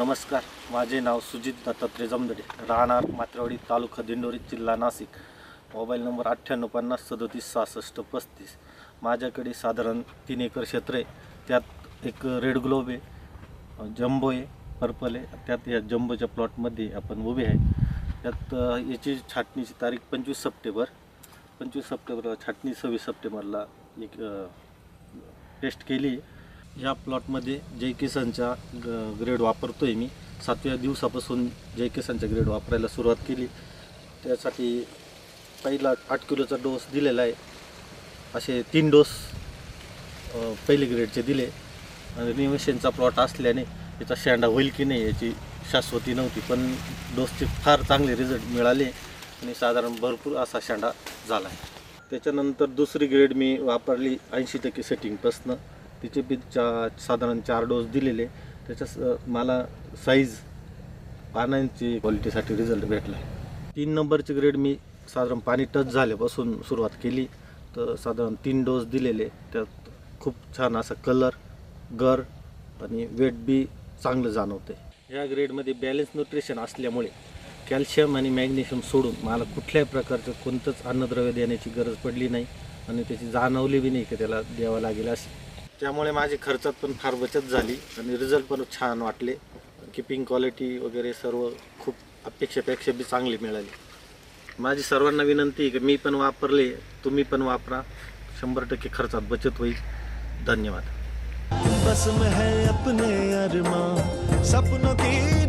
नमस्कार. माझे नाव सुजित दत्तात्रय जमदडे. राहणार मात्रवाडी तालुका दिंडोरी जिल्हा नाशिक. मोबाईल नंबर अठ्ठ्याण्णव पन्नास सदोतीस सहासष्ट पस्तीस. माझ्याकडे साधारण तीन एकर क्षेत्र आहे. त्यात एक रेड ग्लोब आहे जम्बो आहे पर्पल आहे. त्यात या जम्बोच्या प्लॉटमध्ये आपण उभे आहे. त्यात याची छाटणीची तारीख पंचवीस सप्टेंबर. पंचवीस सप्टेंबरला छाटणी सव्वीस सप्टेंबरला एक टेस्ट केली या प्लॉटमध्ये जय किसनचा ग- ग्रेड वापरतो आहे मी. सातव्या दिवसापासून जय किसनचा ग्रेड वापरायला सुरुवात केली. त्यासाठी पहिला आठ किलोचा डोस दिलेला आहे. असे तीन डोस पहिले ग्रेडचे दिले. आणि प्लॉट असल्याने याचा शेंडा होईल की नाही याची शाश्वती नव्हती पण डोसचे फार चांगले रिझल्ट मिळाले आणि साधारण भरपूर असा शेंडा झाला आहे. त्याच्यानंतर दुसरी ग्रेड मी वापरली ऐंशी टक्के सेटिंगपासनं तिचे बी चा साधारण चार डोस दिलेले. त्याच्या मला साईज पानांची क्वालिटीसाठी रिझल्ट भेटला. तीन नंबरची ग्रेड मी साधारण पाणी टच झाल्यापासून सुरुवात केली. तर साधारण तीन डोस दिलेले. त्यात खूप छान असा कलर गर आणि वेट बी चांगलं जाणवते ह्या ग्रेडमध्ये बॅलन्स न्यूट्रिशन असल्यामुळे कॅल्शियम आणि मॅग्नेशियम सोडून मला कुठल्याही प्रकारचं कोणतंच अन्नद्रव्य देण्याची गरज पडली नाही. आणि त्याची जाणवली बी नाही की त्याला द्यावं लागेल अशी. त्यामुळे माझी खर्चात पण फार बचत झाली आणि रिझल्ट पण छान वाटले. किपिंग क्वालिटी वगैरे सर्व खूप अपेक्षेपेक्षा बी चांगली मिळाली. माझी सर्वांना विनंती की मी पण वापरले तुम्ही पण वापरा. शंभर टक्के खर्चात बचत होईल. धन्यवाद. बस में है अपने अरमा सपनों की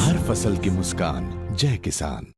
हर फसल की मुस्कान जय किसान।